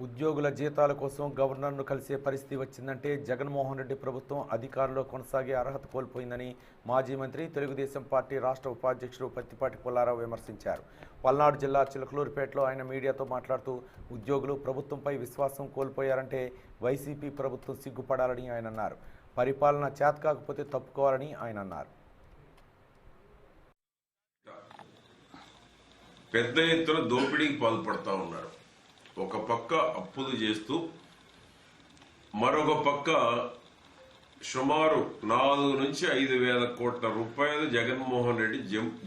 ఉద్యోగుల జీతాల కోసం గవర్నర్ను కలిసే పరిస్థితి వచ్చిందంటే జగన్మోహన్ రెడ్డి ప్రభుత్వం అధికారంలో కొనసాగే అర్హత కోల్పోయిందని మాజీ మంత్రి తెలుగుదేశం పార్టీ రాష్ట్ర ఉపాధ్యక్షుడు పత్తిపాటి పుల్లారావు విమర్శించారు. పల్నాడు జిల్లా చిలకలూరుపేటలో ఆయన మీడియాతో మాట్లాడుతూ ఉద్యోగులు ప్రభుత్వంపై విశ్వాసం కోల్పోయారంటే వైసీపీ ప్రభుత్వం సిగ్గుపడాలని ఆయన అన్నారు. పరిపాలన చేత కాకపోతే తప్పుకోవాలని ఆయన అన్నారు. పెద్ద ఎత్తున దోపిడీకి పాల్పడతా ఉన్నారు. ఒక పక్క అప్పులు చేస్తూ మరొక పక్క సుమారు నాలుగు నుంచి ఐదు వేల కోట్ల రూపాయలు జగన్మోహన్ రెడ్డి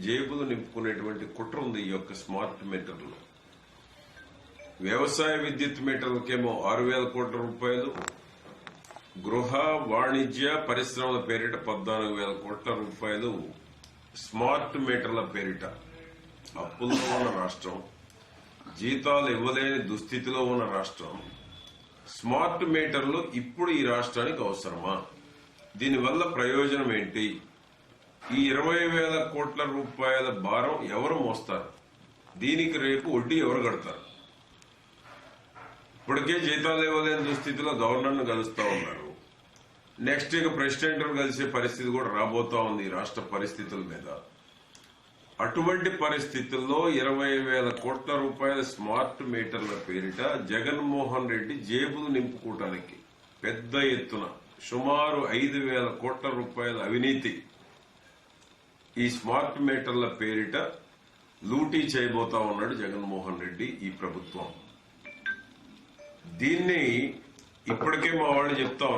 జేబులు నింపుకునేటువంటి కుట్ర ఉంది ఈ యొక్క స్మార్ట్ మీటర్లు. వ్యవసాయ విద్యుత్ మీటర్లకేమో ఆరు వేల కోట్ల రూపాయలు గృహ వాణిజ్య పరిశ్రమల పేరిట పద్నాలుగు వేల కోట్ల రూపాయలు స్మార్ట్ మీటర్ల పేరిట అప్పుల్లో ఉన్న రాష్ట్రం. జీతాలు ఇవ్వలేని దుస్థితిలో ఉన్న రాష్ట్రం. స్మార్ట్ మీటర్లు ఇప్పుడు ఈ రాష్ట్రానికి అవసరమా? దీనివల్ల ప్రయోజనం ఏంటి? ఈ ఇరవై వేల కోట్ల రూపాయల భారం ఎవరు మోస్తారు? దీనికి రేపు వడ్డీ ఎవరు కడతారు? ఇప్పటికే జీతాలు ఇవ్వలేని దుస్థితిలో గవర్నర్ను కలుస్తూ ఉన్నారు. నెక్స్ట్ ఇక ప్రెసిడెంట్ కలిసే పరిస్థితి కూడా రాబోతా ఉంది ఈ రాష్ట్ర పరిస్థితుల మీద. అటువంటి పరిస్థితుల్లో ఇరవై వేల కోట్ల రూపాయల స్మార్ట్ మీటర్ల పేరిట జగన్మోహన్ రెడ్డి జేబులు నింపుకోవటానికి పెద్ద ఎత్తున సుమారు ఐదు వేల కోట్ల రూపాయల అవినీతి ఈ స్మార్ట్ మీటర్ల పేరిట లూటీ చేయబోతా ఉన్నాడు జగన్మోహన్ రెడ్డి ఈ ప్రభుత్వం. దీన్ని ఇప్పటికే మా వాళ్ళు చెప్తా